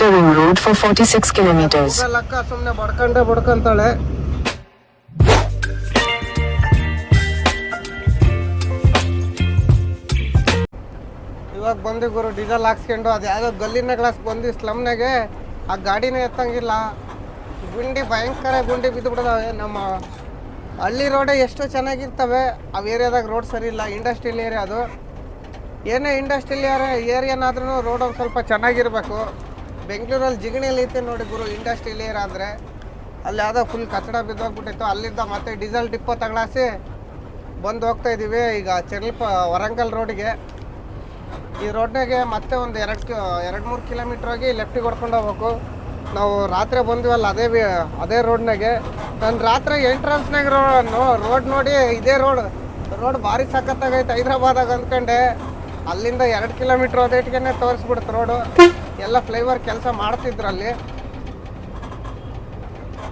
Ring Road for 46 kilometers. ಸುಮ್ಮನೆ ಬಡ್ಕೊಂಡೆ ಬಡ್ಕೊಂತಾಳೆ. ಇವಾಗ ಬಂದು ಗುರು ಡೀಸೆಲ್ ಹಾಕ್ಸ್ಕೊಂಡು. ಅದು ಯಾವುದೋ ಗಲ್ಲಿನ ಗ್ಲಾಸ್ ಬಂದು ಸ್ಲಮ್ನಾಗೆ ಆ ಗಾಡಿನೇ ಎತ್ತಂಗಿಲ್ಲ. ಗುಂಡಿ ಭಯಂಕರ ಗುಂಡಿ ಬಿದ್ದು ಬಿಡದಾವೆ ನಮ್ಮ ಹಳ್ಳಿ ರೋಡೇ ಎಷ್ಟು ಚೆನ್ನಾಗಿರ್ತವೆ. ಆ ಏರಿಯಾದಾಗ ರೋಡ್ ಸರಿ ಇಲ್ಲ. ಇಂಡಸ್ಟ್ರಿಯಲ್ ಏರಿಯಾ ಅದು. ಏನೇ ಇಂಡಸ್ಟ್ರಿಯಲ್ ಏರಿಯಾ ಏರಿಯಾನಾದ್ರೂ ರೋಡ್ ಒಂದು ಸ್ವಲ್ಪ ಚೆನ್ನಾಗಿರಬೇಕು. ಬೆಂಗಳೂರಲ್ಲಿ ಜಿಗಣಿಯಲ್ಲಿ ಐತೆ ನೋಡಿ ಗುರು ಇಂಡಸ್ಟ್ರಿಯಲ್ ಏರಿಯಾ ಅಂದರೆ ಅಲ್ಲಿ ಯಾವುದೋ ಫುಲ್ ಕಟ್ಟಡ ಬಿದ್ದೋಗ್ಬಿಟ್ಟಿತ್ತು. ಅಲ್ಲಿಂದ ಮತ್ತೆ ಡೀಸೆಲ್ ಡಿಪ್ಪೋ ತಗೊಳಾಸಿ ಬಂದು ಹೋಗ್ತಾ ಇದ್ದೀವಿ ಈಗ ಚೆರ್ಲ್ಪ ವರಂಗಲ್ ರೋಡಿಗೆ. ಈ ರೋಡ್ನಾಗೆ ಮತ್ತೆ ಒಂದು ಎರಡು ಕಿ, ಎರಡು ಮೂರು ಕಿಲೋಮೀಟ್ರ್ ಹೋಗಿ ಲೆಫ್ಟಿಗೆ ಹೊಡ್ಕೊಂಡು ಹೋಗ್ಬೇಕು. ನಾವು ರಾತ್ರಿ ಬಂದಿವಲ್ಲ, ಅದೇ ಅದೇ ರೋಡ್ನಾಗೆ. ನಾನು ರಾತ್ರಿ ಎಂಟ್ರೆನ್ಸ್ನಾಗ ರೋ ರೋಡ್ ನೋಡಿ ಇದೇ ರೋಡ್. ರೋಡ್ ಭಾರಿ ಸಖತ್ತಾಗೈತೆ ಹೈದ್ರಾಬಾದಾಗ ಅಂದ್ಕೊಂಡೆ. ಅಲ್ಲಿಂದ ಎರಡು ಕಿಲೋಮೀಟ್ರ್ ಹೋದೇಟ್ಗೆ ತೋರಿಸ್ಬಿಡ್ತು ರೋಡು. ಎಲ್ಲ ಫ್ಲೈವರ್ ಕೆಲಸ ಮಾಡ್ತಿದ್ರಲ್ಲಿ.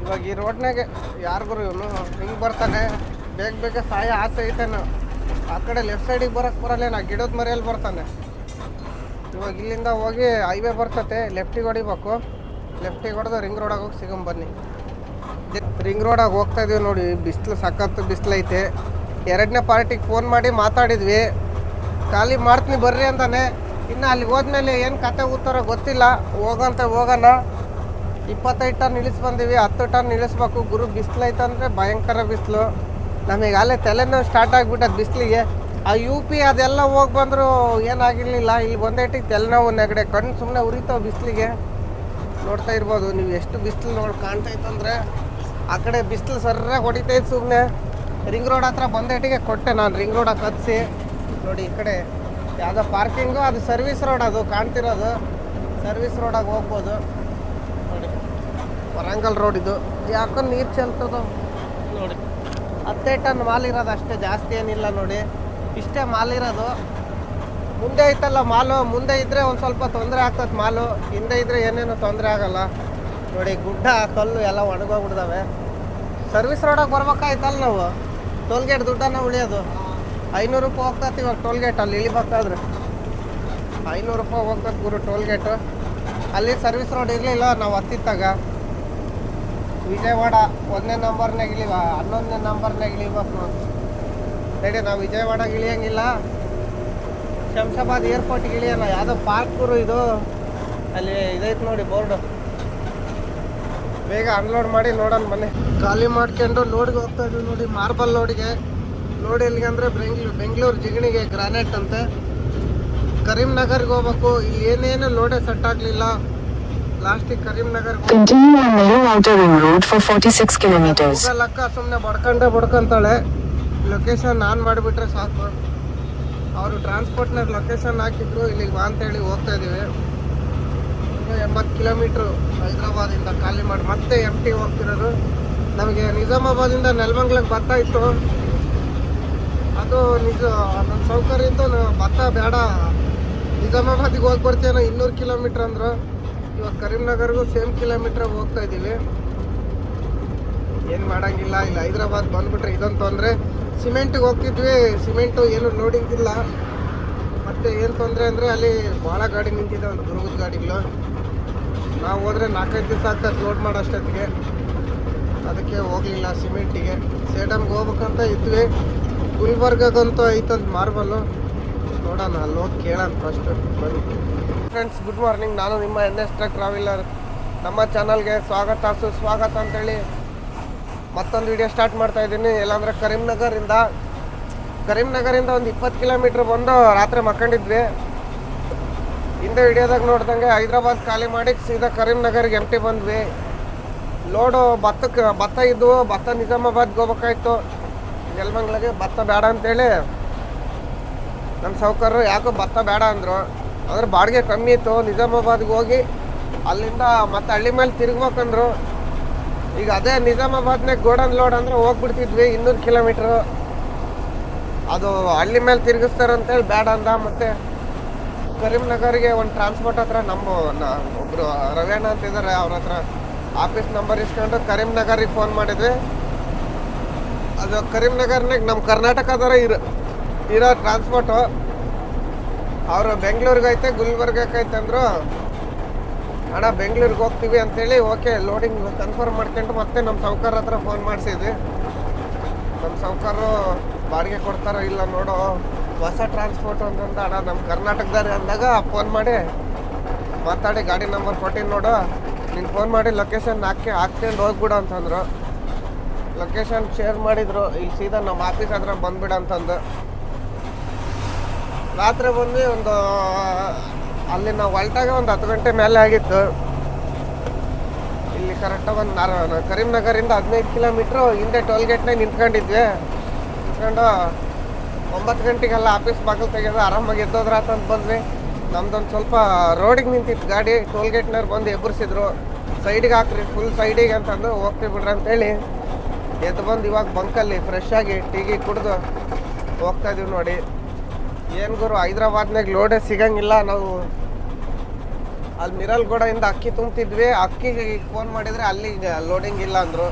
ಇವಾಗ ಈ ರೋಡ್ನಾಗೆ ಯಾರಿಗೂ ಇವನು ಹಿಂಗೆ ಬರ್ತಾನೆ, ಬೇಗ ಬೇಗ ಸಾಯ ಆಸೆ ಐತೇನು. ಆ ಕಡೆ ಲೆಫ್ಟ್ ಸೈಡಿಗೆ ಬರೋಕ್ಕೆ ಬರಲ್ಲ ನಾ ಗಿಡದ ಮರೆಯಲ್ಲಿ ಬರ್ತಾನೆ. ಇವಾಗ ಇಲ್ಲಿಂದ ಹೋಗಿ ಹೈವೇ ಬರ್ತತೆ ಲೆಫ್ಟಿಗೆ ಹೊಡಿಬೇಕು. ಲೆಫ್ಟಿಗೆ ಹೊಡೆದು ರಿಂಗ್ ರೋಡಾಗ ಹೋಗಿ ಸಿಗಮ್ ಬನ್ನಿ. ರಿಂಗ್ ರೋಡಾಗ ಹೋಗ್ತಾ ಇದೀವಿ ನೋಡಿ, ಬಿಸಿಲು ಸಖತ್ತು ಬಿಸಿಲೈತೆ ಎರಡನೇ ಪಾರ್ಟಿಗೆ ಫೋನ್ ಮಾಡಿ ಮಾತಾಡಿದ್ವಿ. ಖಾಲಿ ಮಾಡ್ತೀನಿ ಬರ್ರಿ ಅಂತಾನೆ. ಇನ್ನು ಅಲ್ಲಿ ಹೋದ್ಮೇಲೆ ಏನು ಕತೆ ಊತಾರ ಗೊತ್ತಿಲ್ಲ. ಹೋಗಂತ ಹೋಗೋಣ ಇಪ್ಪತ್ತೈದು ಟನ್ ಇಳಿಸ್ಬಂದೀವಿ ಹತ್ತು ಟನ್ ಇಳಿಸ್ಬೇಕು. ಗುರು ಬಿಸಿಲು ಐತಂದ್ರೆ ಭಯಂಕರ ಬಿಸಿಲು. ನಮಗೆ ಅಲ್ಲೇ ತಲೆನೋವು ಸ್ಟಾರ್ಟ್ ಆಗಿಬಿಟ್ಟದ ಬಿಸಿಲಿಗೆ. ಆ ಯು ಪಿ ಅದೆಲ್ಲ ಹೋಗಿ ಬಂದರೂ ಏನಾಗಿರಲಿಲ್ಲ. ಇಲ್ಲಿ ಬಂದೇಟಿಗೆ ತಲೆನೋವು, ನೆಗಡೆ, ಕಣ್ಣು ಸುಮ್ಮನೆ ಉರಿತಾವೆ ಬಿಸಿಲಿಗೆ. ನೋಡ್ತಾ ಇರ್ಬೋದು, ನೀವು ಎಷ್ಟು ಬಿಸಿಲು ನೋಡಿ ಕಾಣ್ತೈತಂದ್ರೆ ಆ ಕಡೆ ಬಿಸಿಲು ಸರ್ರಾಗಿ ಹೊಡಿತೈತೆ ಸುಮ್ಮನೆ ರಿಂಗ್ ರೋಡ್ ಹತ್ರ ಬಂದೇಟಿಗೆ ಕೊಟ್ಟೆ ನಾನು, ರಿಂಗ್ ರೋಡ ಕತ್ಸಿ ನೋಡಿ ಈ ಕಡೆ. ಯಾವುದೋ ಪಾರ್ಕಿಂಗು ಅದು ಸರ್ವಿಸ್ ರೋಡ್ ಅದು, ಕಾಣ್ತಿರೋದು. ಸರ್ವಿಸ್ ರೋಡಾಗಿ ಹೋಗ್ಬೋದು. ನೋಡಿ, ವರಂಗಲ್ ರೋಡ್ ಇದು. ಯಾಕೋ ನೀರು ಚೆಲ್ತದ. ನೋಡಿ, ಹತ್ತೇ ಟನ್ ಮಾಲ್ ಇರೋದು ಅಷ್ಟೇ, ಜಾಸ್ತಿ ಏನಿಲ್ಲ ನೋಡಿ. ಇಷ್ಟೇ ಮಾಲ್ ಇರೋದು. ಮುಂದೆ ಐತಲ್ಲ ಮಾಲು, ಮುಂದೆ ಇದ್ದರೆ ಒಂದು ಸ್ವಲ್ಪ ತೊಂದರೆ ಆಗ್ತದೆ ಮಾಲು. ಹಿಂದೆ ಇದ್ದರೆ ಏನೇನು ತೊಂದರೆ ಆಗಲ್ಲ. ನೋಡಿ, ಗುಡ್ಡ, ಕಲ್ಲು ಎಲ್ಲ ಒಣಗೋಗ್ಬಿಡ್ದಾವೆ. ಸರ್ವಿಸ್ ರೋಡಾಗಿ ಬರ್ಬೇಕಾಯ್ತಲ್ಲ ನಾವು. ಟೋಲ್ಗೇಟ್ ದುಡ್ಡನ್ನು ಉಳಿಯೋದು. ಐನೂರು ರೂಪಾಯಿ ಹೋಗ್ತಾ ಇವಾಗ ಟೋಲ್ ಗೇಟ್ ಅಲ್ಲಿ ಇಳಿಬೇಕಾದ್ರೆ ಐನೂರು ರೂಪಾಯಿ ಹೋಗ್ತದೆ ಗುರು ಟೋಲ್ಗೇಟು ಅಲ್ಲಿ ಸರ್ವಿಸ್ ರೋಡ್ ಇರಲಿಲ್ಲ, ನಾವು ಹತ್ತಿತ್ತಾಗ. ವಿಜಯವಾಡ ಒಂದನೇ ನಂಬರ್ನಾಗ ಇಳಿವ, ಹನ್ನೊಂದನೇ ನಂಬರ್ನಾಗ ಇಳಿಬೇಕು ನೋಡಿ ನಡಿ, ನಾವು ವಿಜಯವಾಡಗೆ ಇಳಿಯಂಗಿಲ್ಲ. ಶಂಶಾಬಾದ್ ಏರ್ಪೋರ್ಟ್ಗೆ ಇಳಿಯೋಣ ಯಾವುದೋ ಪಾರ್ಕ್ ಗುರು ಇದು. ಅಲ್ಲಿ ಇದೈತೆ ನೋಡಿ ಬೋರ್ಡು. ಬೇಗ ಅನ್ಲೋಡ್ ಮಾಡಿ ನೋಡೋಣ ಮನೆ. ಖಾಲಿ ಮಾಡ್ಕೊಂಡು ಲೋಡ್ಗೆ ಹೋಗ್ತಾ ಇದ್ವಿ ನೋಡಿ ಮಾರ್ಬಲ್ ಲೋಡ್ಗೆ ಲೋಡ್ ಎಲ್ಲಿಗೆ ಅಂದರೆ ಬೆಂಗ್ಳೂರು ಬೆಂಗಳೂರು ಜಿಗಣಿಗೆ ಗ್ರಾನೈಟ್ ಅಂತೆ. ಕರೀಂನಗರ್ಗೆ ಹೋಗ್ಬೇಕು. ಇಲ್ಲಿ ಏನೇನು ಲೋಡೆ ಸೆಟ್ ಆಗಲಿಲ್ಲ. ಲಾಸ್ಟಿಗೆ Karimnagar Continue on Narrow Outer Ring Road for 46 kilometers. ಲಕ್ಕ ಸುಮ್ಮನೆ ಬಡ್ಕೊಂಡೆ ಬಡ್ಕೊಂತಾಳೆ. ಲೊಕೇಶನ್ ಆನ್ ಮಾಡಿಬಿಟ್ರೆ ಸಾಕು. ಅವರು ಟ್ರಾನ್ಸ್ಪೋರ್ಟ್ನ ಲೊಕೇಶನ್ ಹಾಕಿದ್ರು. ಇಲ್ಲಿಗೆ ಬಾ ಅಂತೇಳಿ ಹೋಗ್ತಾ ಇದ್ದೀವಿ ಎಂಬತ್ತು ಕಿಲೋಮೀಟ್ರು ಹೈದ್ರಾಬಾದಿಂದ ಖಾಲಿ ಮಾಡಿ ಮತ್ತೆ ಎಂ ಟಿ ಹೋಗ್ತಿರೋದು. ನಮಗೆ ನಿಜಾಮಾಬಾದಿಂದ ನೆಲಮಂಗ್ಲಕ್ಕೆ ಬರ್ತಾ ಇತ್ತು. ಅದು ನಿಜ ನನ್ನ ಸೌಕರ್ಯ ನ- ಭತ್ತ ಬೇಡ. ನಿಜಾಮಾಬಾದಿಗೆ ಹೋಗಿ ಬರ್ತೀನೋ ಇನ್ನೂರು ಕಿಲೋಮೀಟ್ರ್ ಅಂದ್ರೆ. ಇವಾಗ ಕರೀಂನಗರ್ಗೂ ಸೇಮ್ ಕಿಲೋಮೀಟ್ರ್ ಹೋಗ್ತಾ ಇದ್ದೀವಿ ಏನು ಮಾಡೋಂಗಿಲ್ಲ, ಇಲ್ಲ ಹೈದ್ರಾಬಾದ್ ಬಂದ್ಬಿಟ್ರೆ ಇದೊಂದು ತೊಂದರೆ. ಸಿಮೆಂಟಿಗೆ ಹೋಗ್ತಿದ್ವಿ, ಸಿಮೆಂಟು ಏನು ಲೋಡಿಂಗ್ ಇಲ್ಲ. ಮತ್ತೆ ಏನು ತೊಂದರೆ ಅಂದರೆ ಅಲ್ಲಿ ಭಾಳ ಗಾಡಿ ನಿಂತಿದೆ, ಒಂದು ದುರ್ಗದ ಗಾಡಿಗಳು. ನಾವು ಹೋದ್ರೆ ನಾಲ್ಕೈದು ದಿವಸ ಆಗ್ತದೆ ಲೋಡ್ ಮಾಡೋ ಅಷ್ಟೊತ್ತಿಗೆ ಅದಕ್ಕೆ ಹೋಗಲಿಲ್ಲ ಸಿಮೆಂಟಿಗೆ. ಸೇಡಮ್ಗೆ ಹೋಗ್ಬೇಕಂತ ಇದ್ವಿ. ಗುಲ್ಬರ್ಗಂತೂ ಐತಂತ ಮಾರ್ಬಲ್ಲು ನೋಡೋಣ, ಅಲ್ಲಿ ಹೋಗಿ ಕೇಳೋಣ ಫಸ್ಟ್ ಫ್ರೆಂಡ್ಸ್ ಗುಡ್ ಮಾರ್ನಿಂಗ್ ನಾನು ನಿಮ್ಮ ಎನ್ ಎಸ್ ಟ್ರಕ್ ಟ್ರಾವೆಲರ್ ನಮ್ಮ ಚಾನಲ್ಗೆ ಸ್ವಾಗತ, ಸುಸ್ವಾಗತ ಅಂತೇಳಿ ಮತ್ತೊಂದು ವಿಡಿಯೋ ಸ್ಟಾರ್ಟ್ ಮಾಡ್ತಾ ಇದ್ದೀನಿ. ಎಲ್ಲಂದ್ರೆ ಕರೀಂನಗರಿಂದ ಕರೀಂನಗರಿಂದ ಒಂದು ಇಪ್ಪತ್ತು ಕಿಲೋಮೀಟ್ರ್ ಬಂದು ರಾತ್ರಿ ಮಕ್ಕೊಂಡಿದ್ವಿ. ಹಿಂದೆ ವಿಡಿಯೋದಾಗ ನೋಡ್ದಂಗೆ ಹೈದ್ರಾಬಾದ್ ಖಾಲಿ ಮಾಡಿ ಸೀದಾ ಕರೀಂನಗರ್ಗೆ ಎಂ ಟಿ ಬಂದ್ವಿ. ಲೋಡು ಭತ್ತಕ್ಕೆ, ಭತ್ತ ಇದ್ವು ಭತ್ತ ನಿಜಾಮಾಬಾದ್ಗೆ ಹೋಗ್ಬೇಕಾಯ್ತು. ನೆಲಮಂಗ್ಲಿಗೆ ಭತ್ತ ಬೇಡ ಅಂತೇಳಿ ನಮ್ಮ ಸಾವುಕಾರರು ಯಾಕೋ ಭತ್ತ ಬೇಡ ಅಂದರು. ಅಂದ್ರೆ ಬಾಡಿಗೆ ಕಮ್ಮಿ ಇತ್ತು. ನಿಜಾಮಾಬಾದ್ಗೆ ಹೋಗಿ ಅಲ್ಲಿಂದ ಮತ್ತೆ ಹಳ್ಳಿ ಮೇಲೆ ತಿರುಗ್ಬೇಕಂದ್ರು. ಈಗ ಅದೇ ನಿಜಾಮಾಬಾದ್ನಾಗ ಗೋಡನ್ ಲೋಡ್ ಅಂದ್ರೆ ಹೋಗ್ಬಿಡ್ತಿದ್ವಿ, ಇನ್ನೂರು ಕಿಲೋಮೀಟ್ರು ಅದು ಹಳ್ಳಿ ಮೇಲೆ ತಿರುಗಿಸ್ತಾರೆ ಅಂತೇಳಿ ಬೇಡ ಅಂದ. ಮತ್ತೆ ಕರೀಂನಗರ್ಗೆ ಒಂದು ಟ್ರಾನ್ಸ್ಪೋರ್ಟ್ ಹತ್ರ ನಮ್ಮ ಒಬ್ಬರು ರವೇಣ ಅಂತ ಇದ್ದಾರೆ ಅವ್ರ ಹತ್ರ ಆಫೀಸ್ ನಂಬರ್ ಇಸ್ಕೊಂಡು ಕರೀಂನಗರಿಗೆ ಫೋನ್ ಮಾಡಿದ್ವಿ. ಅದು ಕರೀಂನಗರ್ನಾಗ ನಮ್ಮ ಕರ್ನಾಟಕದವರ ಇರೋ ಇರೋ ಟ್ರಾನ್ಸ್ಪೋರ್ಟು ಅವರು ಬೆಂಗಳೂರಿಗೆ ಐತೆ ಗುಲ್ಬರ್ಗಕ್ಕೆ ಐತೆ ಅಂದರು, ಅಣ್ಣ, ಬೆಂಗಳೂರಿಗೆ ಹೋಗ್ತೀವಿ ಅಂತೇಳಿ, ಓಕೆ ಲೋಡಿಂಗ್ ಕನ್ಫರ್ಮ್ ಮಾಡ್ಕೊಂಡು ಮತ್ತೆ ನಮ್ಮ ಸಾವ್ಕಾರ ಹತ್ರ ಫೋನ್ ಮಾಡಿಸಿದ್ವಿ. ನಮ್ಮ ಸಾವ್ಕಾರರು ಬಾಡಿಗೆ ಕೊಡ್ತಾರೋ ಇಲ್ಲ ನೋಡು, ಹೊಸ ಟ್ರಾನ್ಸ್ಪೋರ್ಟ್ ಅಂತಂದ ಅಣ್ಣ ನಮ್ಮ ಕರ್ನಾಟಕದಾರೆ ಅಂದಾಗ ಫೋನ್ ಮಾಡಿ, ಮಾತಾಡಿ, ಗಾಡಿ ನಂಬರ್ ಕೊಟ್ಟಿನಿ ನೋಡು. ನೀನು ಫೋನ್ ಮಾಡಿ ಲೊಕೇಶನ್ ಹಾಕಿ ಹಾಕ್ಕೊಂಡು ಹೋಗ್ಬಿಡು ಅಂತಂದ್ರು. ಲೊಕೇಶನ್ ಶೇರ್ ಮಾಡಿದ್ರು. ಇಲ್ಲಿ ಸೀದಾ ನಮ್ಮ ಆಫೀಸ್ ಹತ್ರ ಬಂದ್ಬಿಡ ಅಂತಂದು. ರಾತ್ರಿ ಬಂದು ಒಂದು ಅಲ್ಲಿ ನಾವು ಹೊಲ್ಟಾಗ ಒಂದು ಹತ್ತು ಗಂಟೆ ಮೇಲೆ ಆಗಿತ್ತು. ಇಲ್ಲಿ ಕರೆಕ್ಟಾಗಿ ಒಂದು ನಾರ, ಕರೀಂನಗರಿಂದ ಹದಿನೈದು ಕಿಲೋಮೀಟ್ರು ಹಿಂದೆ ಟೋಲ್ ಗೇಟ್ನಾಗ ನಿಂತ್ಕೊಂಡಿದ್ವಿ. ನಿಂತ್ಕೊಂಡು ಒಂಬತ್ತು ಗಂಟೆಗೆಲ್ಲ ಆಫೀಸ್ ಬಾಗಿಲು ತೆಗೆದು ಆರಾಮಾಗಿ ಎದ್ದೋದ್ರ ಅಂತ ಬಂದ್ವಿ. ನಮ್ದೊಂದು ಸ್ವಲ್ಪ ರೋಡಿಗೆ ನಿಂತಿತ್ತು ಗಾಡಿ ಟೋಲ್ ಗೇಟ್ನವ್ರು ಬಂದು ಎಬ್ಬರಿಸಿದ್ರು ಸೈಡಿಗೆ ಹಾಕ್ರಿ ಫುಲ್ ಸೈಡಿಗೆ ಅಂತಂದು ಹೋಗ್ತೀವಿ ಬಿಡ್ರಿ ಅಂತೇಳಿ. ಎದ್ದು ಬಂದು ಇವಾಗ ಬಂಕಲ್ಲಿ ಫ್ರೆಶ್ ಆಗಿ ಟೀಗಿ ಕುಡಿದು ಹೋಗ್ತಾ ಇದೀವಿ ನೋಡಿ. ಏನು ಗುರು ಹೈದ್ರಾಬಾದ್ನಾಗ ಲೋಡೇ ಸಿಗಂಗಿಲ್ಲ. ನಾವು ಅಲ್ಲಿ ಮಿರಲ್ಗೂಡೆಯಿಂದ ಅಕ್ಕಿ ತುಂಬ್ತಿದ್ವಿ. ಅಕ್ಕಿಗೆ ಫೋನ್ ಮಾಡಿದ್ರೆ ಅಲ್ಲಿ ಲೋಡಿಂಗ್ ಇಲ್ಲ ಅಂದರು.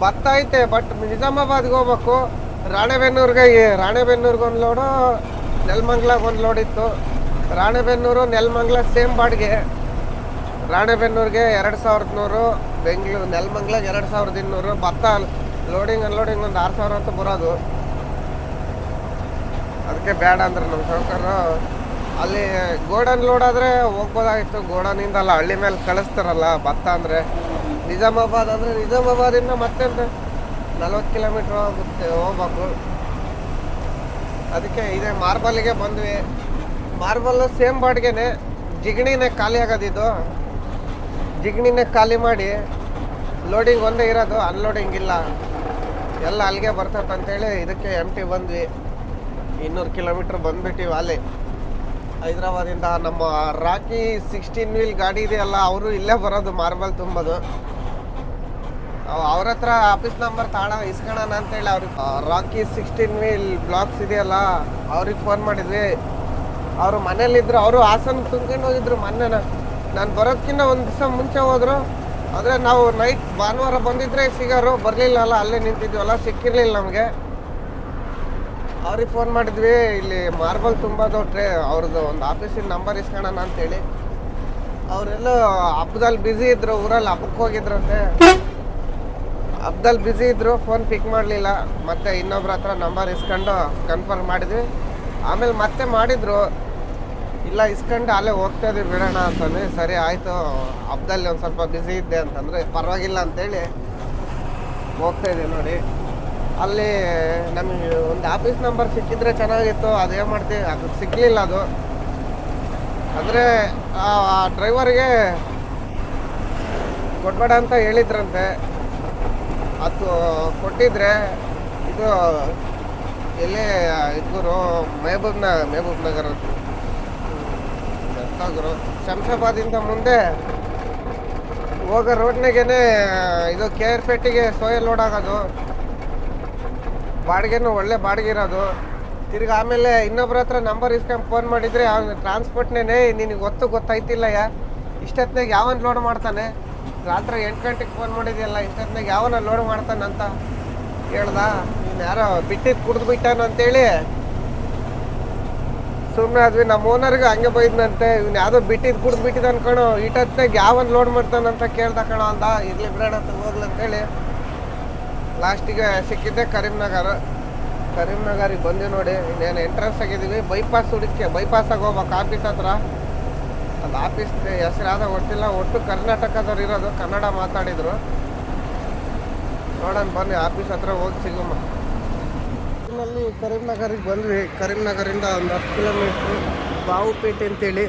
ಭತ್ತ ಬಟ್ ನಿಜಾಮಾಬಾದ್ಗೆ ಹೋಗ್ಬೇಕು. ರಾಣೆಬೆನ್ನೂರಿಗೆ ರಾಣೆಬೆನ್ನೂರಿಗೆ ಒಂದು ಲೋಡು ನೆಲಮಂಗ್ಲಾಗ ಒಂದು ಲೋಡ್ ಇತ್ತು. ರಾಣೆಬೆನ್ನೂರು, ನೆಲಮಂಗ್ಲ ಸೇಮ್ ಬಾಡಿಗೆ. ರಾಣೆಬೆನ್ನೂರಿಗೆ ಎರಡು ಸಾವಿರದ ನೂರು. ಬೆಂಗಳೂರು ನೆಲಮಂಗ್ಲಾಗ ಎರಡು ಸಾವಿರದ ಇನ್ನೂರು ಭತ್ತ ಲೋಡಿಂಗ್ ಅನ್ಲೋಡಿಂಗ್ ಒಂದು ಆರು ಸಾವಿರ ಅಂತ ಬರೋದು. ಅದಕ್ಕೆ ಬೇಡ ಅಂದ್ರೆ ನಮ್ಮ ಸೌಕರ್ಯ ಅಲ್ಲಿ ಗೋಡನ್ ಲೋಡ್ ಆದರೆ ಹೋಗ್ಬೋದಾಗಿತ್ತು. ಗೋಡನಿಂದ ಅಲ್ಲ, ಹಳ್ಳಿ ಮೇಲೆ ಕಳಿಸ್ತಾರಲ್ಲ, ಭತ್ತ ಅಂದರೆ. ನಿಜಾಮಾಬಾದ್ ಅಂದರೆ ನಿಜಾಮಾಬಾದಿಂದ ಮತ್ತೆ ನಲ್ವತ್ತು ಕಿಲೋಮೀಟ್ರ್ ಹೋಗುತ್ತೆ ಹೋಗ್ಬೇಕು. ಅದಕ್ಕೆ ಇದೇ ಮಾರ್ಬಲ್ಗೆ ಬಂದ್ವಿ. ಮಾರ್ಬಲ್ ಸೇಮ್ ಬಾಡಿಗೆನೆ, ಜಿಗಣಿನೇ ಖಾಲಿ ಆಗೋದಿದ್ದು ಜಿಗಣಿನೇ ಖಾಲಿ ಮಾಡಿ ಲೋಡಿಂಗ್ ಒಂದೇ ಇರೋದು ಅನ್ಲೋಡಿಂಗ್ ಇಲ್ಲ. ಎಲ್ಲ ಅಲ್ಲಿಗೆ ಬರ್ತೈತೆ ಅಂತೇಳಿ ಇದಕ್ಕೆ ಎಂ ಟಿ ಬಂದ್ವಿ. ಇನ್ನೂರು ಕಿಲೋಮೀಟ್ರ್ ಬಂದ್ಬಿಟ್ಟಿವಿ ಅಲ್ಲಿ. ಹೈದ್ರಾಬಾದಿಂದ ನಮ್ಮ ರಾಕಿ ಸಿಕ್ಸ್ಟೀನ್ ವೀಲ್ ಗಾಡಿ ಇದೆಯಲ್ಲ, ಅವರು ಇಲ್ಲೇ ಬರೋದು ಮಾರ್ಬಲ್ ತುಂಬೋದು. ಅವ್ರ ಹತ್ರ ಆಫೀಸ್ ನಂಬರ್ ತಾಣ ಇಸ್ಕೊಳ್ಳೋಣ ಅಂತೇಳಿ ಅವ್ರಿಗೆ. ರಾಕಿ ಸಿಕ್ಸ್ಟೀನ್ ವೀಲ್ ಬ್ಲಾಕ್ಸ್ ಇದೆಯಲ್ಲ, ಅವ್ರಿಗೆ ಫೋನ್ ಮಾಡಿದ್ವಿ. ಅವರು ಮನೇಲಿದ್ರು, ಅವರು ಹಾಸನ ತುಂಬ್ಕೊಂಡು ಹೋಗಿದ್ರು ಮೊನ್ನೆನ. ನಾನು ಬರೋದಕ್ಕಿಂತ ಒಂದು ದಿವಸ ಮುಂಚೆ ಹೋದ್ರು. ಆದರೆ ನಾವು ನೈಟ್ ಭಾನುವಾರ ಬಂದಿದ್ರೆ ಸಿಗೋರು ಬರಲಿಲ್ಲ ಅಲ್ಲ ಅಲ್ಲೇ ನಿಂತಿದ್ವಲ್ಲ, ಸಿಕ್ಕಿರಲಿಲ್ಲ ನಮಗೆ. ಅವ್ರಿಗೆ ಫೋನ್ ಮಾಡಿದ್ವಿ, ಇಲ್ಲಿ ಮಾರ್ಬಲ್ ತುಂಬೋದು ದೊಡ್ಡ್ರೆ, ಅವ್ರದ್ದು ಒಂದು ಆಫೀಸಿನ ನಂಬರ್ ಇಸ್ಕೊಳ್ಳೋಣ ಅಂತೇಳಿ. ಅವರೆಲ್ಲ ಹಬ್ಬದಲ್ಲಿ ಬ್ಯುಸಿ ಇದ್ರು, ಊರಲ್ಲಿ ಹಬ್ಬಕ್ಕೆ ಹೋಗಿದ್ರಂತೆ. ಹಬ್ಬದಲ್ಲಿ ಬ್ಯುಸಿ ಇದ್ರು ಫೋನ್ ಪಿಕ್ ಮಾಡಲಿಲ್ಲ. ಮತ್ತೆ ಇನ್ನೊಬ್ರ ಹತ್ರ ನಂಬರ್ ಇಸ್ಕೊಂಡು ಕನ್ಫರ್ಮ್ ಮಾಡಿದ್ವಿ. ಆಮೇಲೆ ಮತ್ತೆ ಮಾಡಿದ್ರು. ಇಲ್ಲ ಇಸ್ಕೊಂಡು ಅಲ್ಲೇ ಹೋಗ್ತಾ ಇದ್ದೀವಿ ಬಿಡೋಣ ಅಂತಂದ್ರೆ, ಸರಿ ಆಯಿತು, ಹಬ್ಬದಲ್ಲಿ ಒಂದು ಸ್ವಲ್ಪ ಬ್ಯುಸಿ ಇದ್ದೆ ಅಂತಂದರೆ, ಪರವಾಗಿಲ್ಲ ಅಂತೇಳಿ ಹೋಗ್ತಾ ಇದ್ದೀವಿ ನೋಡಿ. ಅಲ್ಲಿ ನಮಗೆ ಒಂದು ಆಫೀಸ್ ನಂಬರ್ ಸಿಕ್ಕಿದ್ರೆ ಚೆನ್ನಾಗಿತ್ತು ಅದೇನು ಮಾಡ್ತೀವಿ ಅದು ಸಿಕ್ಕಲಿಲ್ಲ ಅದು. ಅಂದರೆ, ಆ ಡ್ರೈವರ್ಗೆ ಕೊಡ್ಬೇಡ ಅಂತ ಹೇಳಿದ್ರಂತೆ. ಅದು ಕೊಟ್ಟಿದ್ರೆ, ಇದು, ಎಲ್ಲಿ ಇದ್ಗುರು ಮೆಹಬೂಬ್ನ ಮೆಹಬೂಬ್ ನಗರ ಗುರು ಶಂಶಾಬಾದಿಂದ ಮುಂದೆ ಹೋಗೋ ರೋಡ್ನಾಗೇನೆ ಇದು ಕೆ ಆರ್ ಪೇಟೆಗೆ ಸೋಯಲ್ ಲೋಡ್ ಆಗೋದು. ಬಾಡಿಗೆನೂ ಒಳ್ಳೆ ಬಾಡಿಗೆ ಇರೋದು. ತಿರ್ಗಿ ಆಮೇಲೆ ಇನ್ನೊಬ್ರ ಹತ್ರ ನಂಬರ್ ಇಸ್ಕೊಂಡು ಫೋನ್ ಮಾಡಿದರೆ ಅವ್ನು ಟ್ರಾನ್ಸ್ಪೋರ್ಟ್ನೇ ನಿನಗೆ ಗೊತ್ತು ಗೊತ್ತಾಯ್ತಿಲ್ಲ ಯಾ ಇಷ್ಟೊತ್ತಿನಾಗ ಯಾವನ್ ಲೋಡ್ ಮಾಡ್ತಾನೆ? ರಾತ್ರಿ ಎಂಟು ಗಂಟೆಗೆ ಫೋನ್ ಮಾಡಿದೆಯಲ್ಲ ಇಷ್ಟೊತ್ತಿನಾಗ ಯಾವನ ಲೋಡ್ ಮಾಡ್ತಾನಂತ ಹೇಳ್ದ? ನೀನು ಯಾರೋ ಬಿಟ್ಟಿದ್ದು ಕುಡ್ದು ಬಿಟ್ಟಾನ ಅಂತೇಳಿ ಸುಮ್ಮನೆ ಆದ್ವಿ. ನಮ್ಮ ಓನರ್ಗೆ ಹಂಗೆ ಬೈದ್ನಂತೆ. ಇವ್ನು ಯಾವುದೋ ಬಿಟ್ಟಿದ್ದು ಕುಡ್ದು ಬಿಟ್ಟಿದ್ದು ಅನ್ಕೊಣೋ. ಇಟ್ಟೊತ್ತಿನಾಗ ಯಾವನ್ ಲೋಡ್ ಮಾಡ್ತಾನಂತ ಕೇಳ್ದ ಕಣೋ ಅಂತ ಇರ್ಲಿ ಅಂತ ಹೋಗ್ಲಿ ಅಂತೇಳಿ. ಲಾಸ್ಟಿಗೆ ಸಿಕ್ಕಿದ್ದೆ ಕರೀಂನಗರ ಕರೀಂನಗರಿಗೆ ಬಂದ್ವಿ ನೋಡಿ. ಇನ್ನೇನು ಎಂಟ್ರೆನ್ಸ್ ಆಗಿದ್ದೀವಿ ಬೈಪಾಸ್ ಹುಡುಕಿ ಬೈಪಾಸಾಗಿ ಹೋಗ್ಬೇಕು ಆಫೀಸ್ ಹತ್ರ. ಅದು ಆಫೀಸ್ ಹೆಸರಾದ ಗೊತ್ತಿಲ್ಲ. ಒಟ್ಟು ಕರ್ನಾಟಕದವ್ರು ಇರೋದು ಕನ್ನಡ ಮಾತಾಡಿದ್ರು. ನೋಡೋಣ ಬನ್ನಿ ಆಫೀಸ್ ಹತ್ರ ಹೋಗಿ ಸಿಗಮ್ಮ ನಲ್ಲಿ ಕರೀಂನಗರಿಗೆ ಬಂದ್ವಿ. ಕರೀಂನಗರಿಂದ ಒಂದು ಹತ್ತು ಕಿಲೋಮೀಟ್ರ್ ಬಾವುಪೇಟೆ ಅಂತೇಳಿ.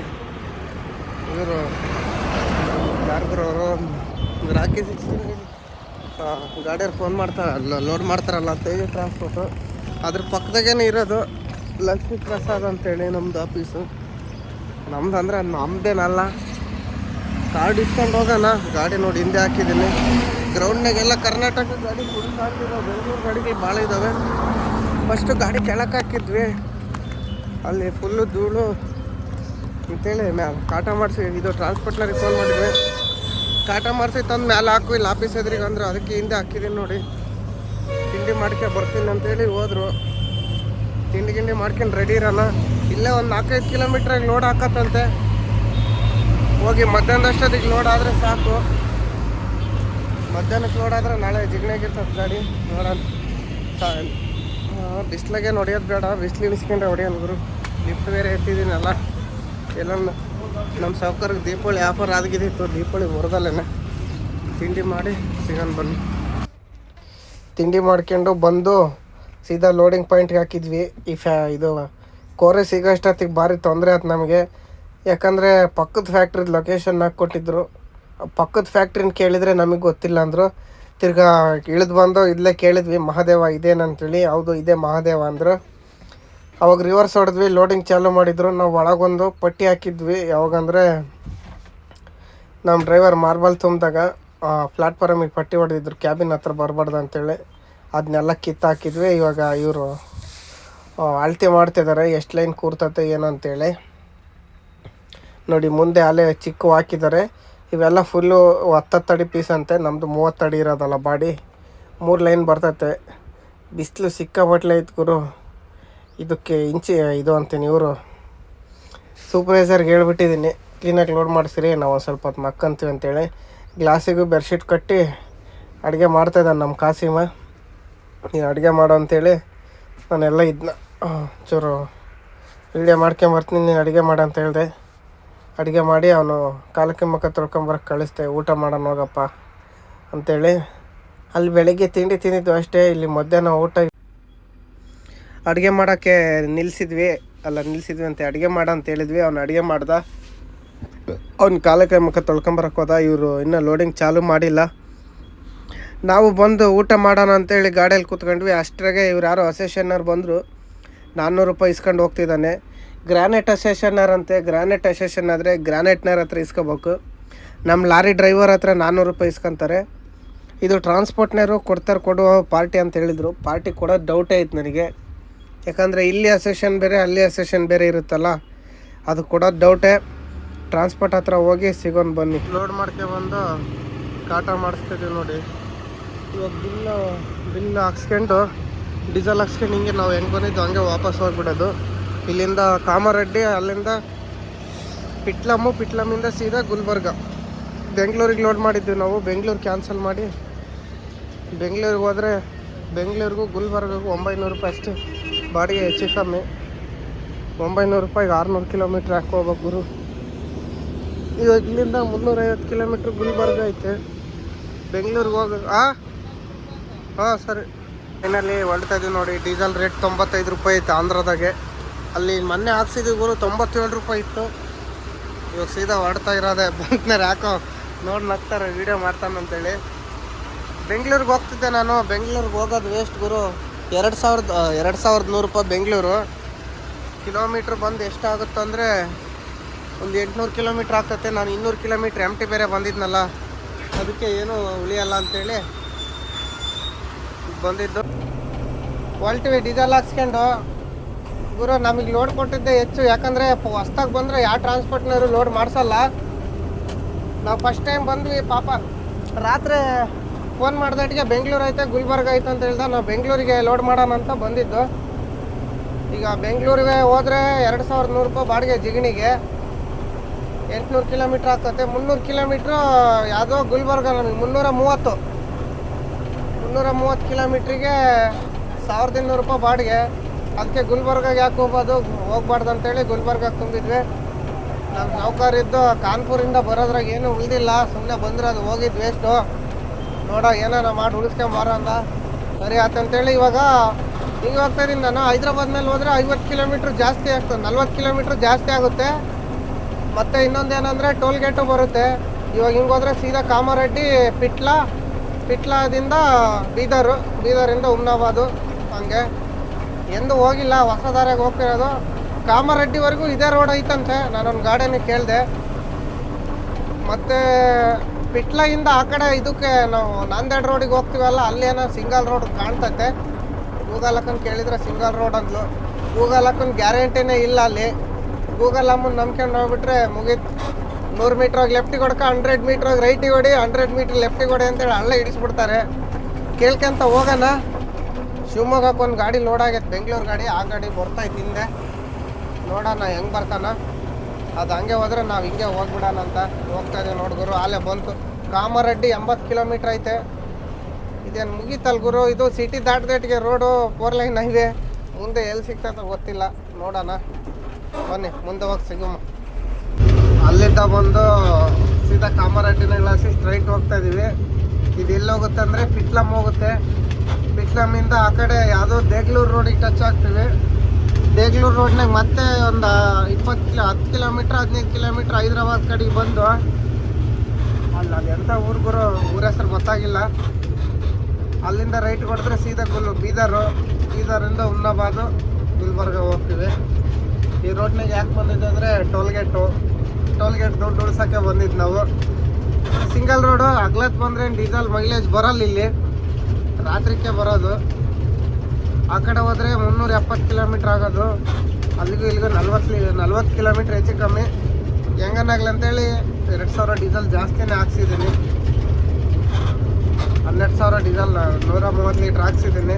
ಇವರು ಯಾರಿದ್ರು ಅವರು ರಾಕಿ ಸಿಕ್ಸ್ಟೀನ್ ಗಾಡಿಯವ್ರು ಫೋನ್ ಮಾಡ್ತಾರೆ ಲೋಡ್ ಮಾಡ್ತಾರಲ್ಲ ತೇಜ ಟ್ರಾನ್ಸ್ಪೋರ್ಟು ಅದ್ರ ಪಕ್ಕದಾಗೇನೆ ಇರೋದು ಲಕ್ಷ್ಮೀ ಪ್ರಸಾದ್ ಅಂತೇಳಿ ನಮ್ದು ಆಫೀಸು ನಮ್ದು ಅಂದರೆ ನಮ್ದೇನಲ್ಲ. ಕಾರ್ಡ್ ಇಟ್ಕೊಂಡು ಹೋಗೋಣ. ಗಾಡಿ ನೋಡಿ ಹಿಂದೆ ಹಾಕಿದ್ದೀನಿ. ಗ್ರೌಂಡ್ನಾಗೆಲ್ಲ ಕರ್ನಾಟಕ ಗಾಡಿ ಫುಲ್ ಹಾಕಿದಾವೆ ಬೆಂಗಳೂರು ಗಾಡಿಗಳು ಭಾಳ ಇದ್ದಾವೆ ಫಸ್ಟು ಗಾಡಿ ಕೆಳಕ್ಕೆ ಹಾಕಿದ್ವಿ. ಅಲ್ಲಿ ಫುಲ್ಲು ಧೂಳು. ಅಂತೇಳಿ ಮ್ಯಾಮ್, ಕಾಟ ಮಾಡಿಸಿ, ಇದು ಟ್ರಾನ್ಸ್ಪೋರ್ಟ್ನವ್ರಿಗೆ ಫೋನ್ ಮಾಡಿದ್ವಿ. ಕಾಟ ಮಾಡಿಸಿ ತಂದು ಮ್ಯಾಲೆ ಹಾಕು ಇಲ್ಲಿ ಆಫೀಸ್ ಎದುರಿಗೆ ಅಂದ್ರೆ ಅದಕ್ಕೆ ಹಿಂದೆ ಹಾಕಿದ್ದೀನಿ ನೋಡಿ. ತಿಂಡಿ ಮಾಡ್ಕೊಂಡು ಬರ್ತೀನಿ ಅಂತೇಳಿ ಹೋದರು. ತಿಂಡಿ ಗಿಂಡಿ ಮಾಡ್ಕೊಂಡು ರೆಡಿ ಇರೋಣ. ಇಲ್ಲೇ ಒಂದು ನಾಲ್ಕೈದು ಕಿಲೋಮೀಟ್ರಾಗ ಲೋಡ್ ಹಾಕತ್ತಂತೆ. ಹೋಗಿ ಮಧ್ಯಾಹ್ನದಷ್ಟೊತ್ತಿಗೆ ಲೋಡ್ ಆದರೆ ಸಾಕು. ಮಧ್ಯಾಹ್ನಕ್ಕೆ ಲೋಡ್ ಆದರೆ ನಾಳೆ ಜಿಗ್ನಾಗಿರ್ತದೆ ಗಾಡಿ. ನೋಡೋಣ. ಬಿಸ್ಲಾಗೆ ಹೊಡೆಯೋದು ಬೇಡ, ಬಿಸ್ಲು ಇಳಿಸ್ಕೊಂಡ್ರೆ ಗುರು. ಲಿಫ್ಟ್ ಬೇರೆ ಎತ್ತಿದ್ದೀನಲ್ಲ ಎಲ್ಲ ನಮ್ಮ ಸಾವುಕಾರಿಗೆ ದೀಪಾವಳಿ ಆಫರ್ ಆಗಿದ್ದಿತ್ತು ದೀಪಾವಳಿ ಹೊರದಲ್ಲೇನೆ ತಿಂಡಿ ಮಾಡಿ ಸಿಗೋಣ ಬನ್ನಿ. ತಿಂಡಿ ಮಾಡ್ಕೊಂಡು ಬಂದು ಸೀದಾ ಲೋಡಿಂಗ್ ಪಾಯಿಂಟ್ಗೆ ಹಾಕಿದ್ವಿ. ಈ ಫ್ಯಾ ಇದು ಕೋರೆ ಸಿಗೋಷ್ಟೊತ್ತಿಗೆ ಭಾರಿ ತೊಂದರೆ ಆಯ್ತು ನಮಗೆ. ಯಾಕಂದರೆ ಪಕ್ಕದ ಫ್ಯಾಕ್ಟ್ರಿದ ಲೊಕೇಶನ್ ಕೊಟ್ಟಿದ್ರು. ಪಕ್ಕದ ಫ್ಯಾಕ್ಟ್ರಿನ ಕೇಳಿದರೆ ನಮಗೆ ಗೊತ್ತಿಲ್ಲ ಅಂದರು. ತಿರ್ಗಾ ಇಳಿದು ಬಂದು ಇಲ್ಲೇ ಕೇಳಿದ್ವಿ, ಮಹಾದೇವ ಇದೇನಂತೇಳಿ ಹೌದು, ಇದೇ ಮಹಾದೇವ ಅಂದರು. ಅವಾಗ ರಿವರ್ಸ್ ಹೊಡೆದ್ವಿ ಲೋಡಿಂಗ್ ಚಾಲೂ ಮಾಡಿದ್ರು. ನಾವು ಒಳಗೊಂದು ಪಟ್ಟಿ ಹಾಕಿದ್ವಿ. ಯಾವಾಗಂದರೆ ನಮ್ಮ ಡ್ರೈವರ್ ಮಾರ್ಬಲ್ ತುಂಬಿದಾಗ ಪ್ಲಾಟ್ಫಾರಮಿಗೆ ಪಟ್ಟಿ ಹೊಡೆದಿದ್ರು, ಕ್ಯಾಬಿನ್ ಹತ್ರ ಬರಬಾರ್ದು ಅಂತೇಳಿ. ಅದನ್ನೆಲ್ಲ ಕಿತ್ತಾಕಿದ್ವಿ ಇವಾಗ ಇವರು ಅಳತೆ ಮಾಡ್ತಿದ್ದಾರೆ ಎಷ್ಟು ಲೈನ್ ಕೂರ್ತತೆ, ಏನು ಅಂತೇಳಿ. ನೋಡಿ, ಮುಂದೆ ಅಲೆ ಚಿಕ್ಕ ಹಾಕಿದ್ದಾರೆ ಇವೆಲ್ಲ ಫುಲ್ಲು ಹತ್ತತ್ತಡಿ ಪೀಸ್ ಅಂತೆ. ನಮ್ಮದು ಮೂವತ್ತಡಿ ಇರೋದಲ್ಲ ಬಾಡಿ. ಮೂರು ಲೈನ್ ಬರ್ತೈತೆ. ಬಿಸಿಲು ಸಿಕ್ಕಾಪಟ್ಲೆ ಐತೆ ಗುರು. ಇದಕ್ಕೆ ಇಂಚಿ ಇದು ಅಂತೀನಿ ಇವರು. ಸೂಪರ್ವೈಸರ್ಗೆ ಹೇಳ್ಬಿಟ್ಟಿದ್ದೀನಿ ಕ್ಲೀನಾಗಿ ಲೋಡ್ ಮಾಡಿಸಿರಿ, ನಾವು ಒಂದು ಸ್ವಲ್ಪ ಹೊತ್ತು ಮಕ್ಕಂತೀವಿ ಅಂತೇಳಿ. ಗ್ಲಾಸಿಗೂ ಬೆಡ್ಶೀಟ್ ಕಟ್ಟಿ ಅಡುಗೆ ಮಾಡ್ತಾಯಿದ್ದಾನೆ ನಮ್ಮ ಕಾಸಿಮ. ನೀನು ಅಡುಗೆ ಮಾಡು ಅಂತೇಳಿ ನಾನೆಲ್ಲ ಇದನ್ನ ಚೂರು ವೀಡಿಯೋ ಮಾಡ್ಕೊಂಬರ್ತೀನಿ, ನೀನು ಅಡುಗೆ ಮಾಡು ಅಂತ ಹೇಳಿದೆ. ಅಡುಗೆ ಮಾಡಿ ಅವನು ಕಾಲಕ್ಕೆ ಮುಖ ತೊಳ್ಕೊಂಬರಕ್ಕೆ ಕಳಿಸ್ದೆ, ಊಟ ಮಾಡೋಣ ಹೋಗಪ್ಪ ಅಂಥೇಳಿ ಅಲ್ಲಿ ಬೆಳಗ್ಗೆ ತಿಂಡಿ ತಿಂದಿದ್ದು ಅಷ್ಟೇ, ಇಲ್ಲಿ ಮಧ್ಯಾಹ್ನ ಊಟ ಅಡುಗೆ ಮಾಡೋಕ್ಕೆ ನಿಲ್ಲಿಸಿದ್ವಿ ಅಲ್ಲ ನಿಲ್ಲಿಸಿದ್ವಿ ಅಂತ, ಅಡುಗೆ ಮಾಡ ಅಂತ ಹೇಳಿದ್ವಿ. ಅವ್ನು ಅಡುಗೆ ಮಾಡ್ದ. ಅವ್ನ ಕಾಲಕ್ಕೆ ಮುಖ ತೊಳ್ಕೊಂಬರಕ್ಕೆ ಹೋದ. ಇವರು ಇನ್ನೂ ಲೋಡಿಂಗ್ ಚಾಲೂ ಮಾಡಿಲ್ಲ. ನಾವು ಬಂದು ಊಟ ಮಾಡೋಣ ಅಂತೇಳಿ ಗಾಡಿಯಲ್ಲಿ ಕೂತ್ಕೊಂಡ್ವಿ. ಅಷ್ಟ್ರಾಗೆ ಇವ್ರು ಯಾರೋ ಅಸೋಸಿಯೇಷನ್ನವ್ರು ಬಂದರು. ನಾನ್ನೂರು ರೂಪಾಯಿ ಇಸ್ಕೊಂಡು ಹೋಗ್ತಿದ್ದಾನೆ. ಗ್ರಾನೈಟ್ ಅಸೋಸಿಯೇಷನರ್ ಅಂತೆ. ಗ್ರಾನೈಟ್ ಅಸೋಸಿಯೇಷನ್ ಆದರೆ ಗ್ರಾನೈಟ್ನರ್ ಹತ್ರ ಇಸ್ಕೋಬೇಕು. ನಮ್ಮ ಲಾರಿ ಡ್ರೈವರ್ ಹತ್ರ ನಾನ್ನೂರು ರೂಪಾಯಿ ಇಸ್ಕೊಂತಾರೆ. ಇದು ಟ್ರಾನ್ಸ್ಪೋರ್ಟ್ನವರು ಕೊಡ್ತಾರೆ ಕೊಡುವ ಪಾರ್ಟಿ ಅಂತ ಹೇಳಿದರು. ಪಾರ್ಟಿ ಕೊಡೋದು ಡೌಟೇ ಐತೆ ನನಗೆ. ಯಾಕಂದರೆ ಇಲ್ಲಿ ಅಸೋಸಿಯೇಷನ್ ಬೇರೆ, ಅಲ್ಲಿ ಅಸೋಸಿಯೇಷನ್ ಬೇರೆ ಇರುತ್ತಲ್ಲ, ಅದು ಕೊಡೋದು ಡೌಟೇ ಟ್ರಾನ್ಸ್ಪೋರ್ಟ್ ಹತ್ರ ಹೋಗಿ ಸಿಗೋನ್ ಬನ್ನಿ. ಲೋಡ್ ಬಂದು ಕಾಟ ಮಾಡಿಸ್ತಿದ್ದೀವಿ ನೋಡಿ. ಇವಾಗ ಬಿಲ್ಲು ಬಿಲ್ ಹಾಕ್ಸ್ಕೊಂಡು ಡೀಸೆಲ್ ಹಾಕ್ಸ್ಕೊಂಡು ಹಿಂಗೆ ನಾವು ಹೆಂಗೆ ಬಂದಿದ್ದು ಹಂಗೆ ವಾಪಸ್ ಹೋಗ್ಬಿಡೋದು. ಇಲ್ಲಿಂದ ಕಾಮಾರೆಡ್ಡಿ, ಅಲ್ಲಿಂದ ಪಿಟ್ಲಮ್ಮು, ಪಿಟ್ಲಮ್ಮಿಂದ ಸೀದಾ ಗುಲ್ಬರ್ಗ. ಬೆಂಗಳೂರಿಗೆ ಲೋಡ್ ಮಾಡಿದ್ವಿ ನಾವು. ಬೆಂಗಳೂರು ಕ್ಯಾನ್ಸಲ್ ಮಾಡಿ. ಬೆಂಗಳೂರಿಗೆ ಹೋದರೆ ಬೆಂಗಳೂರಿಗೂ ಗುಲ್ಬರ್ಗಗೂ ಒಂಬೈನೂರು ರೂಪಾಯಿ ಅಷ್ಟೇ. ಬಾಡಿಗೆ ಹೆಚ್ಚು ಕಮ್ಮಿ. ಒಂಬೈನೂರು ರೂಪಾಯಿಗೆ ಆರುನೂರು ಕಿಲೋಮೀಟ್ರ್ ಹಾಕಿ ಹೋಗ್ಬೇಕು ಗುರು? ಇವಾಗ ಇಲ್ಲಿಂದ ಮುನ್ನೂರೈವತ್ತು ಕಿಲೋಮೀಟ್ರ್ ಗುಲ್ಬರ್ಗ ಐತೆ. ಬೆಂಗಳೂರಿಗೆ ಹೋಗ ಆ? ಹಾಂ ಸರಿ. ಫೈನಲ್ಲಿ ಹೊಲ್ತಾ ಇದ್ದೀವಿ ನೋಡಿ. ಡೀಸೆಲ್ ರೇಟ್ ತೊಂಬತ್ತೈದು ರೂಪಾಯಿ ಐತೆ ಆಂಧ್ರದಾಗೆ. ಅಲ್ಲಿ ಮೊನ್ನೆ ಹಾಕ್ಸಿದ್ವಿ ಗುರು ತೊಂಬತ್ತೇಳು ರೂಪಾಯಿ ಇತ್ತು. ಇವಾಗ ಸೀದಾ ಹೊಡ್ತಾ ಇರೋದೆ ಬಂಕ್ನರ್ ಯಾಕೋ ನೋಡಿ ನಗ್ತಾರೆ ವೀಡಿಯೋ ಮಾಡ್ತಾನಂತೇಳಿ ಬೆಂಗಳೂರಿಗೆ ಹೋಗ್ತಿದ್ದೆ ನಾನು. ಬೆಂಗಳೂರಿಗೆ ಹೋಗೋದು ವೇಸ್ಟ್ ಗುರು. ಎರಡು ಸಾವಿರದ ಎರಡು ಸಾವಿರದ ನೂರು ರೂಪಾಯಿ ಬೆಂಗಳೂರು. ಕಿಲೋಮೀಟ್ರ್ ಬಂದು ಎಷ್ಟಾಗುತ್ತೆ ಅಂದರೆ ಒಂದು ಎಂಟುನೂರು ಕಿಲೋಮೀಟ್ರ್ ಆಗ್ತೈತೆ. ನಾನು ಇನ್ನೂರು ಕಿಲೋಮೀಟ್ರ್ ಎಂ ಬೇರೆ ಬಂದಿದ್ನಲ್ಲ. ಅದಕ್ಕೆ ಏನು ಉಳಿಯಲ್ಲ ಅಂತೇಳಿ ಬಂದಿದ್ದು. ಹೊಲ್ಟಿವಿ ಡೀಸೆಲ್ ಹಾಕ್ಸ್ಕೊಂಡು ಗುರು, ನಮಗೆ ಲೋಡ್ ಕೊಟ್ಟಿದ್ದೆ ಹೆಚ್ಚು. ಯಾಕಂದರೆ ಹೊಸ್ದಾಗಿ ಬಂದರೆ ಯಾವ ಟ್ರಾನ್ಸ್ಪೋರ್ಟ್ನವರು ಲೋಡ್ ಮಾಡಿಸಲ್ಲ. ನಾವು ಫಸ್ಟ್ ಟೈಮ್ ಬಂದ್ವಿ, ಪಾಪ. ರಾತ್ರಿ ಫೋನ್ ಮಾಡಿದಟ್ಟಿಗೆ ಬೆಂಗಳೂರು ಐತೆ, ಗುಲ್ಬರ್ಗ ಐತೆ ಅಂತ ಹೇಳ್ದ, ನಾವು ಬೆಂಗಳೂರಿಗೆ ಲೋಡ್ ಮಾಡೋಣ ಅಂತ ಬಂದಿದ್ದು. ಈಗ ಬೆಂಗಳೂರಿಗೆ ಹೋದರೆ ಎರಡು ಸಾವಿರದ ನೂರು ರೂಪಾಯಿ ಬಾಡಿಗೆ ಜಿಗಣಿಗೆ. ಎಂಟುನೂರು ಕಿಲೋಮೀಟ್ರ್ ಆಗ್ತದೆ ಮುನ್ನೂರು ಕಿಲೋಮೀಟ್ರು ಯಾವುದೋ ಗುಲ್ಬರ್ಗ ನಮಗೆ ಮುನ್ನೂರ ಮೂವತ್ತು. ಮುನ್ನೂರ ಮೂವತ್ತು ಕಿಲೋಮೀಟ್ರಿಗೆ ಸಾವಿರದ ಇನ್ನೂರು ರೂಪಾಯಿ ಬಾಡಿಗೆ. ಅದಕ್ಕೆ ಗುಲ್ಬರ್ಗಾಗೆ ಯಾಕೆ ಹೋಗ್ಬೋದು? ಹೋಗ್ಬಾರ್ದು ಅಂತೇಳಿ ಗುಲ್ಬರ್ಗಾಗೆ ತುಂಬಿದ್ವಿ. ನಮ್ಮ ನೌಕರಿದ್ದು ಕಾನ್ಪುರಿಂದ ಬರೋದ್ರಾಗ ಏನೂ ಉಳಿದಿಲ್ಲ. ಸುಮ್ಮನೆ ಬಂದ್ರೆ ಅದು ಹೋಗಿದ್ದು ವೇಸ್ಟು ನೋಡ ಏನಾರ ಮಾಡಿ ಉಳಿಸ್ಕೊಂಡು ಬರೋಣ ಸರಿ ಆತಂತೇಳಿ ಇವಾಗ ಹಿಂಗೆ ಹೋಗ್ತಾ ಇದ್ದೀನಿ ನಾನು ಮೇಲೆ ಹೋದರೆ ಐವತ್ತು ಕಿಲೋಮೀಟ್ರ್ ಜಾಸ್ತಿ ಆಗ್ತದೆ. ನಲ್ವತ್ತು ಕಿಲೋಮೀಟ್ರ್ ಜಾಸ್ತಿ ಆಗುತ್ತೆ. ಮತ್ತು ಇನ್ನೊಂದು ಏನಂದರೆ ಟೋಲ್ ಗೇಟು ಬರುತ್ತೆ. ಇವಾಗ ಹಿಂಗೆ ಹೋದರೆ ಸೀದಾ ಕಾಮಾರೆಡ್ಡಿ, ಪಿಟ್ಲಾ, ಪಿಟ್ಲಾದಿಂದ ಬೀದರು, ಬೀದರಿಂದ ಉಮ್ನಾಬಾದು ಹಂಗೆ. ಎಂದು ಹೋಗಿಲ್ಲ ಹೊಸ ಹೋಗ್ತಿರೋದು. ಕಾಮರೆಡ್ಡಿವರೆಗೂ ಇದೇ ರೋಡ್ ಐತಂತೆ, ನಾನೊಂದು ಗಾಡಿನ ಕೇಳಿದೆ. ಮತ್ತು ಪಿಟ್ಲಾಯಿಂದ ಆ ಕಡೆ ಇದಕ್ಕೆ ನಾವು ನಾಂದೇಡ್ ರೋಡಿಗೆ ಹೋಗ್ತೀವಲ್ಲ ಅಲ್ಲೇನೋ ಸಿಂಗಲ್ ರೋಡ್ ಕಾಣ್ತೈತೆ. ಗೂಗಲ್ ಹಾಕೊಂಡು ಕೇಳಿದ್ರೆ ಸಿಂಗಲ್ ರೋಡ್ ಅಂದ್ಲು. ಗೂಗಲ್ ಹಾಕೊಂಡು ಗ್ಯಾರಂಟಿನೇ ಇಲ್ಲ ಅಲ್ಲಿ. ಗೂಗಲ್ ಅಮ್ಮನ ನಂಬ್ಕೊಂಡು ಹೋಗ್ಬಿಟ್ರೆ ಮುಗೀತು. ನೂರು ಮೀಟರ್ ಹೋಗಿ ಲೆಫ್ಟಿಗೆ ಹೊಡ್ಕ ಹಂಡ್ರೆಡ್ ಮೀಟರ್ ಹೋಗಿ ರೈಟಿಗೆ ಹೊಡಿ ಹಂಡ್ರೆಡ್ ಮೀಟ್ರ್ ಲೆಫ್ಟಿಗೆ ಹೊಡಿ ಅಂತೇಳಿ ಅಲ್ಲೇ ಇಡಿಸ್ಬಿಡ್ತಾರೆ. ಕೇಳ್ಕೊಂತ ಹೋಗೋಣ. ಶಿವಮೊಗ್ಗಕ್ಕೆ ಒಂದು ಗಾಡಿ ಲೋಡ್ ಆಗೈತೆ. ಬೆಂಗಳೂರು ಗಾಡಿ, ಆ ಗಾಡಿ ಬರ್ತೈತೆ ಹಿಂದೆ. ನೋಡೋಣ, ಹೆಂಗೆ ಬರ್ತಾನ? ಅದು ಹಂಗೆ ಹೋದ್ರೆ ನಾವು ಹಿಂಗೆ ಹೋಗ್ಬಿಡೋಣ ಅಂತ ಹೋಗ್ತಾ ಇದ್ದೀವಿ ನೋಡಿ ಗುರು. ಅಲ್ಲೇ ಬಂತು. ಕಾಮರೆಡ್ಡಿ ಎಂಬತ್ತು ಕಿಲೋಮೀಟ್ರ್ ಐತೆ. ಇದೇನು ಮುಗೀತಲ್ ಗುರು? ಇದು ಸಿಟಿ ದಾಟ್ದೇಟ್ಗೆ ರೋಡು ಫೋರ್ ಲೈನ್ ಹೈವೇ ಮುಂದೆ ಎಲ್ಲಿ ಸಿಗ್ತೈತೆ ಗೊತ್ತಿಲ್ಲ. ನೋಡೋಣ. ಬನ್ನಿ, ಮುಂದೆ ಹೋಗಿ ಸಿಗಮ್ಮ ಅಲ್ಲಿಂದ ಬಂದು ಸೀದಾ ಕಾಮರೆಡ್ಡಿನ ಇಳಿಸಿ ಸ್ಟ್ರೈಟ್ ಹೋಗ್ತಾ ಇದೀವಿ. ಇದು ಎಲ್ಲಿ ಹೋಗುತ್ತೆ ಅಂದರೆ ಪಿಟ್ಲಮ್ ಹೋಗುತ್ತೆ. ಪಿಟ್ಲಮ್ಮಿಂದ ಆ ಕಡೆ ಯಾವುದೋ ದೇಗ್ಲೂರು ರೋಡಿಗೆ ಟಚ್ ಆಗ್ತೀವಿ ದೇಗ್ಲೂರು ರೋಡ್ನಾಗ ಮತ್ತೆ ಒಂದು ಇಪ್ಪತ್ತು ಕಿಲೋ, ಹತ್ತು ಕಿಲೋಮೀಟ್ರ್ ಹದಿನೈದು ಕಿಲೋಮೀಟ್ರ್ ಹೈದ್ರಾಬಾದ್ ಕಡೆಗೆ ಬಂದು. ಅಲ್ಲ, ಅದು ಎಂಥ ಊರು ಗುರು, ಊರ ಹೆಸರು ಗೊತ್ತಾಗಿಲ್ಲ. ಅಲ್ಲಿಂದ ರೈಟ್ ಕೊಡಿದ್ರೆ ಸೀದಾ ಗುಲ್ ಬೀದರು. ಬೀದರಿಂದ ಉಮ್ನಾಬಾದು ಗುಲ್ಬರ್ಗ ಹೋಗ್ತೀವಿ. ಈ ರೋಡ್ನಾಗ ಯಾಕೆ ಬಂದಿದ್ದು ಅಂದರೆ ಟೋಲ್ಗೇಟು ಟೋಲ್ಗೇಟ್ ದುಡ್ಡು ಉಳ್ಸೋಕ್ಕೆ ಬಂದಿದ್ದು ನಾವು. ಸಿಂಗಲ್ ರೋಡು ಅಗ್ಲತ್ ಬಂದರೆ ಡೀಸೆಲ್ ಮೈಲೇಜ್ ಬರಲ್ಲ ಇಲ್ಲಿ. ರಾತ್ರಿಕ್ಕೆ ಬರೋದು. ಆ ಕಡೆ ಹೋದರೆ ಮುನ್ನೂರ ಎಪ್ಪತ್ತು ಕಿಲೋಮೀಟ್ರ್ ಆಗೋದು. ಅಲ್ಲಿಗೂ ಇಲ್ಲಿಗೂ ನಲ್ವತ್ತು ನಲ್ವತ್ತು ಕಿಲೋಮೀಟ್ರ್ ಹೆಚ್ಚು ಕಮ್ಮಿ. ಹೆಂಗನಾಗ್ಲಿ ಅಂತೇಳಿ ಎರಡು ಸಾವಿರ ಡೀಸೆಲ್ ಜಾಸ್ತಿನೇ ಹಾಕ್ಸಿದ್ದೀನಿ. ಹನ್ನೆರಡು ಸಾವಿರ ಡೀಸೆಲ್, ನೂರ ಮೂವತ್ತು ಲೀಟ್ರ್ ಹಾಕ್ಸಿದ್ದೀನಿ.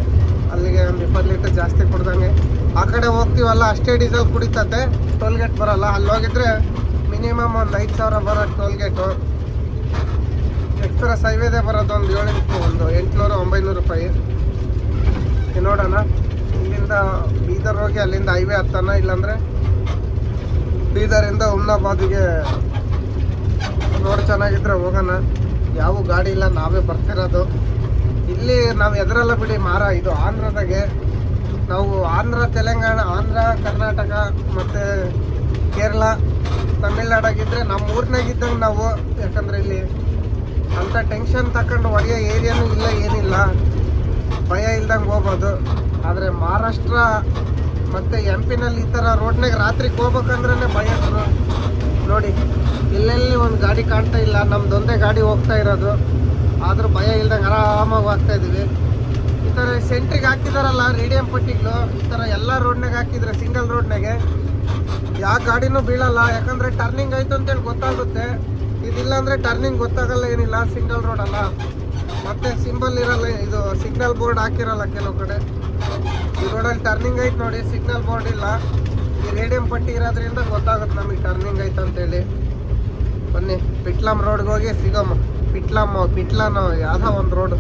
ಅಲ್ಲಿಗೆ ಒಂದು ಇಪ್ಪತ್ತು ಲೀಟ್ರ್ ಜಾಸ್ತಿ ಕುಡ್ದಂಗೆ. ಆ ಕಡೆ ಹೋಗ್ತೀವಲ್ಲ, ಅಷ್ಟೇ ಡೀಸೆಲ್ ಕುಡಿತತೆ. ಟೋಲ್ಗೇಟ್ ಬರೋಲ್ಲ. ಅಲ್ಲಿ ಹೋಗಿದ್ರೆ ಮಿನಿಮಮ್ ಒಂದು ಐದು ಸಾವಿರ ಬರೋ ಟೋಲ್ಗೇಟು. ಎಕ್ಸ್ಪ್ರೆಸ್ ಹೈವೇದೇ ಬರೋದು ಒಂದು ಏಳು ಒಂದು ಎಂಟುನೂರು, ಒಂಬೈನೂರು ರೂಪಾಯಿ. ನೋಡೋಣ. ಇಲ್ಲಿಂದ ಬೀದರ್ ಹೋಗಿ ಅಲ್ಲಿಂದ ಹೈವೇ ಹತ್ತಾನ, ಇಲ್ಲಾಂದರೆ ಬೀದರಿಂದ ಉಮ್ನಾಬಾದಿಗೆ ರೋಡ್ ಚೆನ್ನಾಗಿದ್ರೆ ಹೋಗೋಣ. ಯಾವ ಗಾಡಿ ಇಲ್ಲ, ನಾವೇ ಬರ್ತಿರೋದು. ಇಲ್ಲಿ ನಾವು ಎದುರಲ್ಲ ಬಿಡಿ ಮಾರ, ಇದು ಆಂಧ್ರದಾಗೆ. ನಾವು ಆಂಧ್ರ, ತೆಲಂಗಾಣ, ಆಂಧ್ರ, ಕರ್ನಾಟಕ ಮತ್ತು ಕೇರಳ ತಮಿಳ್ನಾಡಾಗಿದ್ದರೆ ನಮ್ಮ ಊರಿನಾಗಿದ್ದಂಗೆ ನಾವು, ಯಾಕಂದರೆ ಇಲ್ಲಿ ಅಂಥ ಟೆನ್ಷನ್ ತಕೊಂಡು ಹೊಡೆಯೋ ಏರಿಯಾನೂ ಇಲ್ಲ, ಏನಿಲ್ಲ. ಭಯ ಇಲ್ದಂಗೆ ಹೋಗ್ಬೋದು. ಆದರೆ ಮಹಾರಾಷ್ಟ್ರ ಮತ್ತು ಎಂ ಪಿನಲ್ಲಿ ಈ ಥರ ರೋಡ್ನಾಗ ರಾತ್ರಿಗೆ ಹೋಗ್ಬೇಕಂದ್ರೆ ಭಯ. ನೋಡಿ, ಇಲ್ಲೆಲ್ಲಿ ಒಂದು ಗಾಡಿ ಕಾಣ್ತಾ ಇಲ್ಲ ನಮ್ಮದೊಂದೇ ಗಾಡಿ ಹೋಗ್ತಾ ಇರೋದು. ಆದರೂ ಭಯ ಇಲ್ದಂಗೆ ಆರಾಮಾಗಿ ಹೋಗ್ತಾ ಇದ್ದೀವಿ ಈ ಥರ ಸೆಂಟ್ರಿಗೆ ಹಾಕಿದಾರಲ್ಲ ರೇಡಿಯಂ ಪಟ್ಟಿಗಳು, ಈ ಥರ ಎಲ್ಲ ರೋಡ್ನಾಗ ಹಾಕಿದ್ರೆ ಸಿಂಗಲ್ ರೋಡ್ನಾಗೆ ಯಾವ ಗಾಡಿನೂ ಬೀಳಲ್ಲ? ಯಾಕಂದರೆ ಟರ್ನಿಂಗ್ ಆಯಿತು ಅಂತೇಳಿ ಗೊತ್ತಾಗುತ್ತೆ. ಇದಿಲ್ಲ ಅಂದ್ರೆ ಟರ್ನಿಂಗ್ ಗೊತ್ತಾಗಲ್ಲ, ಏನಿಲ್ಲ ಸಿಂಗಲ್ ರೋಡ್ ಅಲ್ಲ. ಮತ್ತೆ ಸಿಂಬಲ್ ಇರಲ್ಲ, ಇದು ಸಿಗ್ನಲ್ ಬೋರ್ಡ್ ಹಾಕಿರಲ್ಲ ಕೆಲವು ಕಡೆ. ಈ ರೋಡಲ್ಲಿ ಟರ್ನಿಂಗ್ ಐತೆ ನೋಡಿ ಸಿಗ್ನಲ್ ಬೋರ್ಡ್ ಇಲ್ಲ. ಈ ರೇಡಿಯಂ ಪಟ್ಟಿ ಇರೋದ್ರಿಂದ ಗೊತ್ತಾಗುತ್ತೆ ನಮಗೆ ಟರ್ನಿಂಗ್ ಐತೆ ಅಂತೇಳಿ. ಬನ್ನಿ ಪಿಟ್ಲಮ್ ರೋಡ್ಗೆ ಹೋಗಿ ಸಿಗಮ್ಮ ಪಿಟ್ಲಮ್ಮ ಪಿಟ್ಲನೋ ಯಾವುದೋ ಒಂದು ರೋಡ್